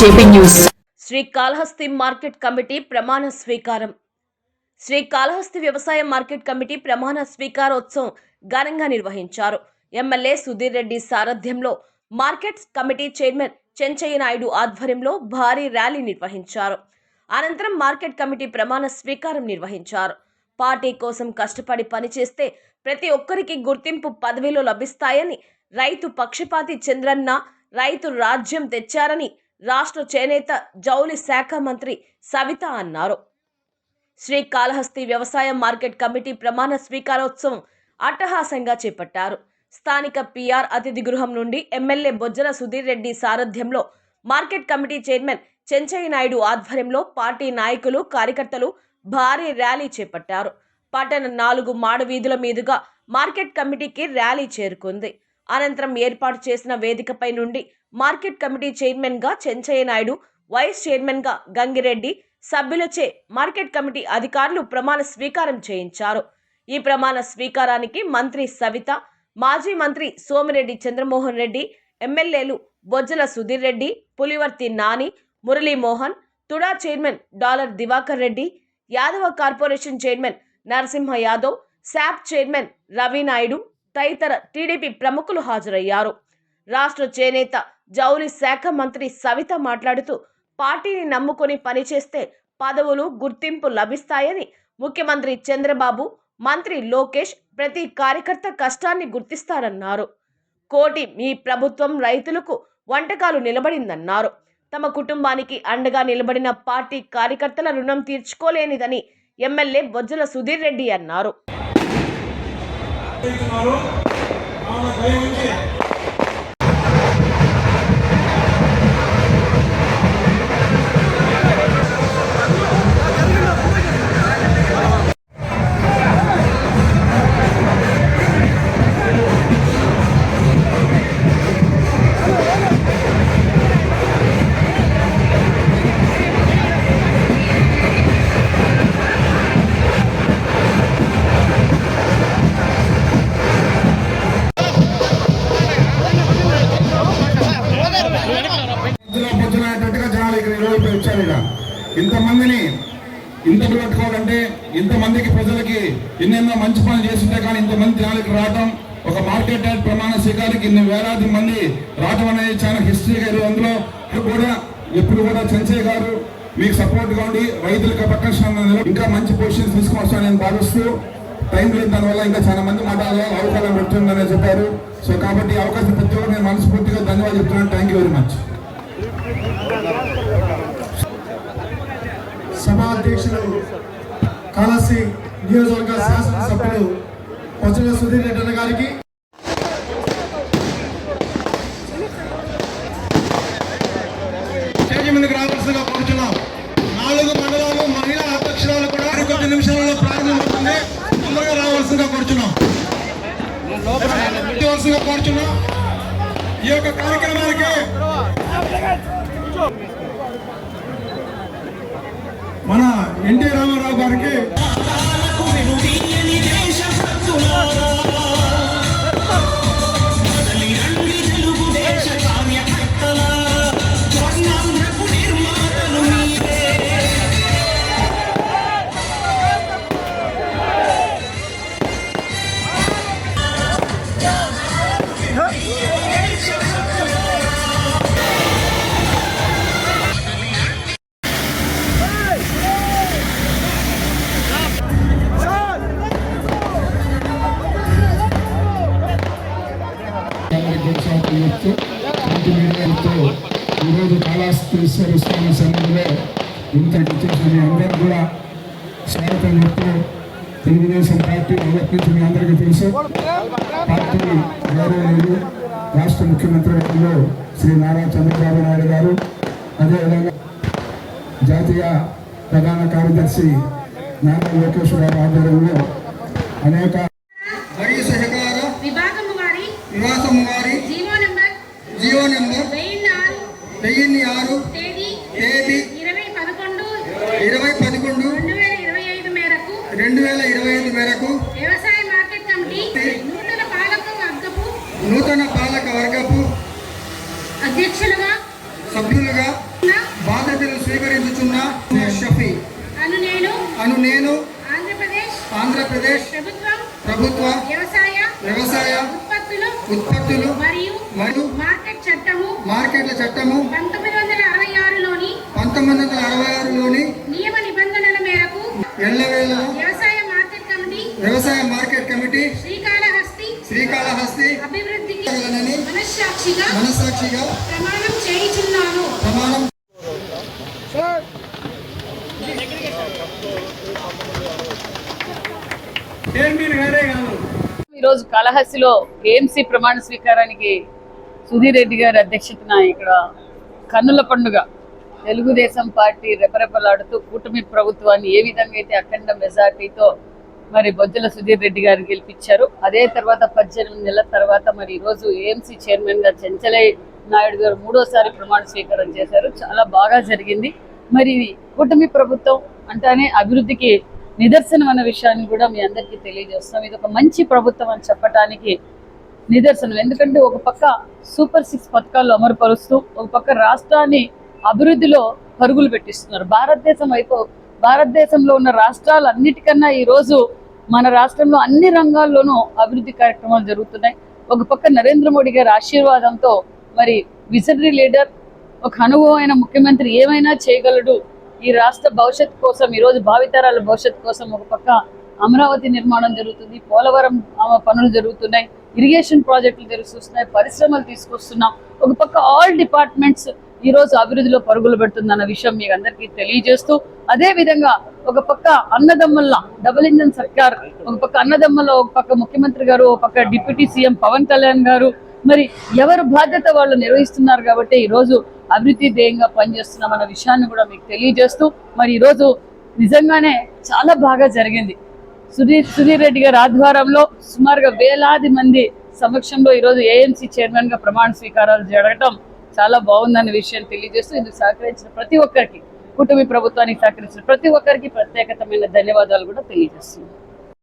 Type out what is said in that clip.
JP news. Srikalahasti market committee ప్రమాణ స్వీకారం. శ్రీ కాళహస్తి వ్యవసాయ మార్కెట్ కమిటీ ప్రమాణ స్వీకారోత్సవం ఘనంగా నిర్వహించారు. ఎమ్మెల్యే సుధీర్ రెడ్డి సారథ్యంలో market committee chairman Chenchaiah Naidu ఆధ్వర్యంలో భారీ ర్యాలీ నిర్వహించారు. అనంతరం మార్కెట్ కమిటీ ప్రమాణ స్వీకారం నిర్వహించారు. పార్టీ కోసం కష్టపడి పనిచేస్తే ప్రతి ఒక్కరికి గుర్తింపు పదవిలో లభిస్తాయని రైతు పక్షపాతి చంద్రన్న రైతు రాజ్యం తెచ్చారని రాష్ట్ర చేనేత జౌలి శాఖ మంత్రి సవిత అన్నారు. శ్రీ కాళహస్తి వ్యవసాయ మార్కెట్ కమిటీ ప్రమాణ స్వీకారోత్సవం అట్టహాసంగా చేపట్టారు. స్థానిక పిఆర్ అతిథి గృహం నుండి ఎమ్మెల్యే బొజ్జల సుధీర్ రెడ్డి సారథ్యంలో market committee chairman Chenchaiah Naidu ఆధ్వర్యంలో పార్టీ నాయకులు కార్యకర్తలు భారీ ర్యాలీ చేపట్టారు. పట్టణ నాలుగు మాడ వీధుల మీదుగా మార్కెట్ కమిటీకి ర్యాలీ చేరుకుంది. అనంతరం ఏర్పాటు చేసిన వేదికపై నుండి మార్కెట్ కమిటీ చైర్మన్గా చెంచయ్య నాయుడు వైస్ చైర్మన్గా గంగిరెడ్డి సభ్యులచే మార్కెట్ కమిటీ అధికారులు ప్రమాణ స్వీకారం చేయించారు. ఈ ప్రమాణ స్వీకారానికి మంత్రి సవిత మాజీ మంత్రి సోమిరెడ్డి చంద్రమోహన్ రెడ్డి ఎమ్మెల్యేలు Bojjala Sudheer Reddy Pulivarthi Nani Muralimohan TUDA chairman Dollar Divakar Reddy Yadava corporation chairman Narasimha Yadav SAAP chairman Ravi Naidu తదితర టీడీపీ ప్రముఖులు హాజరయ్యారు. రాష్ట్ర చేనేత జౌలి శాఖ మంత్రి సవిత మాట్లాడుతూ పార్టీని నమ్ముకొని పనిచేస్తే పదవులు గుర్తింపు లభిస్తాయని ముఖ్యమంత్రి చంద్రబాబు మంత్రి లోకేష్ ప్రతి కార్యకర్త కష్టాన్ని గుర్తిస్తారన్నారు. కోటి మీ ప్రభుత్వం రైతులకు వంటకాలు నిలబడిందన్నారు. తమ కుటుంబానికి అండగా నిలబడిన పార్టీ కార్యకర్తల రుణం తీర్చుకోలేనిదని ఎమ్మెల్యే బొజ్జల సుధీర్ రెడ్డి అన్నారు. చేస్తున్నారు ఈరోజు ఇక ఇంతమందిని ఇంత పెట్టుకోవాలంటే ఇంతమందికి ప్రజలకి ఎన్నెన్నో మంచి పనులు చేస్తుంటే కానీ ఇంతమంది జనాలకి రావడం ఒక మార్కెట్ యాడ్ ప్రమాణ స్వీకారికి ఇన్ని వేలాది మంది రావడం అనేది చాలా హిస్టరీ గారు అందులో కూడా ఎప్పుడు కూడా చంచయ్య గారు మీకు సపోర్ట్గా ఉండి రైతులకు పక్కన ఇంకా మంచి పొజిషన్స్ తీసుకొస్తానని నేను భావిస్తూ టైం లేదు దానివల్ల ఇంకా చాలా మంది మాట్లాడాలి అవకాశం పెడుతుందని చెప్పారు. సో కాబట్టి అవకాశం ప్రతి ఒక్కరు నేను మనస్ఫూర్తిగా ధన్యవాదాలు చెప్తున్నాను. థ్యాంక్ యూ వెరీ మచ్ సభాధ్యక్షులు కలసి నియోజకవర్గ శాసనసభ్యులు పొచ్చల సుధీర్ రెడ్డి గారికి. స్టేజ్ మీదకి రావాల్సిందిగా కోరుతున్నాం నాలుగు మండలాలు మహిళా అధ్యక్షురాలు కూడా కొద్ది నిమిషాలలో ప్రారంభమవుతుంది తొందరగా రావాల్సిందిగా కోరుతున్నాం కోరుతున్నాం ఈ యొక్క కార్యక్రమానికి మన ఎన్టీ రామారావు గారికి కాళాస్తీశ్వర స్వామి సన్నిధిలో ఇంత చేసిన అందరూ కూడా స్వాగతం చెప్తూ తెలుగుదేశం పార్టీ మీ అందరికీ తెలుసు. పార్టీ గౌరవనీయులు రాష్ట్ర ముఖ్యమంత్రి వర్గంలో శ్రీ నారా చంద్రబాబు నాయుడు గారు అదేవిధంగా జాతీయ ప్రధాన కార్యదర్శి నారా లోకేశ్వర గారి ఆధ్వర్యంలో అనేక విభాగము వారి జీవో నంబర్ జియో నెంబర్ వెయ్యిన్ని ఆరు. తేదీ ఇరవై పదకొండు. రెండు వేల ఇరవై ఐదు మేరకు వ్యవసాయ మార్కెట్ కమిటీ నూతన పాలక వర్గపు నూతన పాలక వర్గపు అధ్యక్షులుగా సభ్యులుగా బాధ్యతలు స్వీకరించుచున్న షఫీ. అను నేను అను నేను ఆంధ్రప్రదేశ్ ఆంధ్రప్రదేశ్ ప్రభుత్వం ప్రభుత్వ వ్యవసాయ వ్యవసాయ ఉత్పత్తులు ఉత్పత్తులు మరియు మరియు మార్కెట్ మార్కెట్ల చట్టము పంతొమ్మిది వందల అరవై ఆరులోని పంతొమ్మిది వందల అరవై ఆరులోని నియమ నిబంధనల మేరకు వ్యవసాయ మార్కెట్ కమిటీ వ్యవసాయ మార్కెట్ కమిటీ శ్రీకాళహస్తి శ్రీకాళహస్తి అభివృద్ధికి చేయగలనని మనస్సాక్షిగా మనస్సాక్షిగా ప్రమాణం చేయుచున్నాను. ప్రమాణం ఈరోజు కాళహస్తిలో ఏఎంసీ ప్రమాణ స్వీకారానికి సుధీర్ రెడ్డి గారి అధ్యక్షతన ఇక్కడ కన్నుల పండుగ. తెలుగుదేశం పార్టీ రెపరెపలాడుతూ కూటమి ప్రభుత్వాన్ని ఏ విధంగా అయితే అఖండ మెజార్టీతో మరి బొజ్జల సుధీర్ రెడ్డి గారు గెలిపించారు అదే తర్వాత పద్దెనిమిది నెలల తర్వాత మరి ఈరోజు ఏఎంసీ చైర్మన్గా చెంచలయ్య నాయుడు గారు మూడోసారి ప్రమాణ స్వీకారం చేశారు. చాలా బాగా జరిగింది. మరి కూటమి ప్రభుత్వం అంటానే అభివృద్ధికి నిదర్శనం అన్న విషయాన్ని కూడా మీ అందరికీ తెలియజేస్తాం. ఇది ఒక మంచి ప్రభుత్వం అని చెప్పడానికి నిదర్శనం. ఎందుకంటే ఒక పక్క సూపర్ సిక్స్ పథకాలు అమలుపరుస్తూ ఒక పక్క రాష్ట్రాన్ని అభివృద్ధిలో పరుగులు పెట్టిస్తున్నారు. భారతదేశం అయిపో భారతదేశంలో ఉన్న రాష్ట్రాలన్నిటికన్నా ఈరోజు మన రాష్ట్రంలో అన్ని రంగాల్లోనూ అభివృద్ధి కార్యక్రమాలు జరుగుతున్నాయి. ఒక పక్క నరేంద్ర మోడీ గారి ఆశీర్వాదంతో మరి విజనరీ లీడర్ ఒక అనుభవమైన ముఖ్యమంత్రి ఏమైనా చేయగలడు? ఈ రాష్ట్ర భవిష్యత్ కోసం ఈ రోజు భావితరాల భవిష్యత్ కోసం ఒక పక్క అమరావతి నిర్మాణం జరుగుతుంది పోలవరం పనులు జరుగుతున్నాయి ఇరిగేషన్ ప్రాజెక్టులు తెలుస్తున్నాయి పరిశ్రమలు తీసుకొస్తున్నాం. ఒక పక్క ఆల్ డిపార్ట్మెంట్స్ ఈ రోజు అభివృద్ధిలో పరుగులు పెడుతుందన్న విషయం మీకు అందరికీ తెలియజేస్తూ అదే విధంగా ఒక పక్క అన్నదమ్మల డబుల్ ఇంజన్ సర్కార్ ఒక పక్క అన్నదమ్ముల ఒక పక్క ముఖ్యమంత్రి గారు ఒక పక్క డిప్యూటీ సీఎం పవన్ కళ్యాణ్ గారు. మరి ఎవరు బాధ్యత వాళ్ళు నిర్వహిస్తున్నారు కాబట్టి ఈ రోజు అభివృద్ధి ధ్యేయంగా పనిచేస్తున్నాం అన్న విషయాన్ని కూడా మీకు తెలియజేస్తూ మరి ఈరోజు నిజంగానే చాలా బాగా జరిగింది. సుధీర్ సుధీర్ రెడ్డి గారి ఆధ్వర్యంలో సుమారుగా వేలాది మంది సమక్షంలో ఈరోజు ఏఎంసీ చైర్మన్గా ప్రమాణ స్వీకారాలు జరగటం చాలా బాగుందన్న విషయం తెలియజేస్తూ ఇందుకు సహకరించిన ప్రతి ఒక్కరికి కుటుంబ ప్రభుత్వానికి సహకరించిన ప్రతి ఒక్కరికి ప్రత్యేకతమైన ధన్యవాదాలు కూడా తెలియజేస్తున్నాను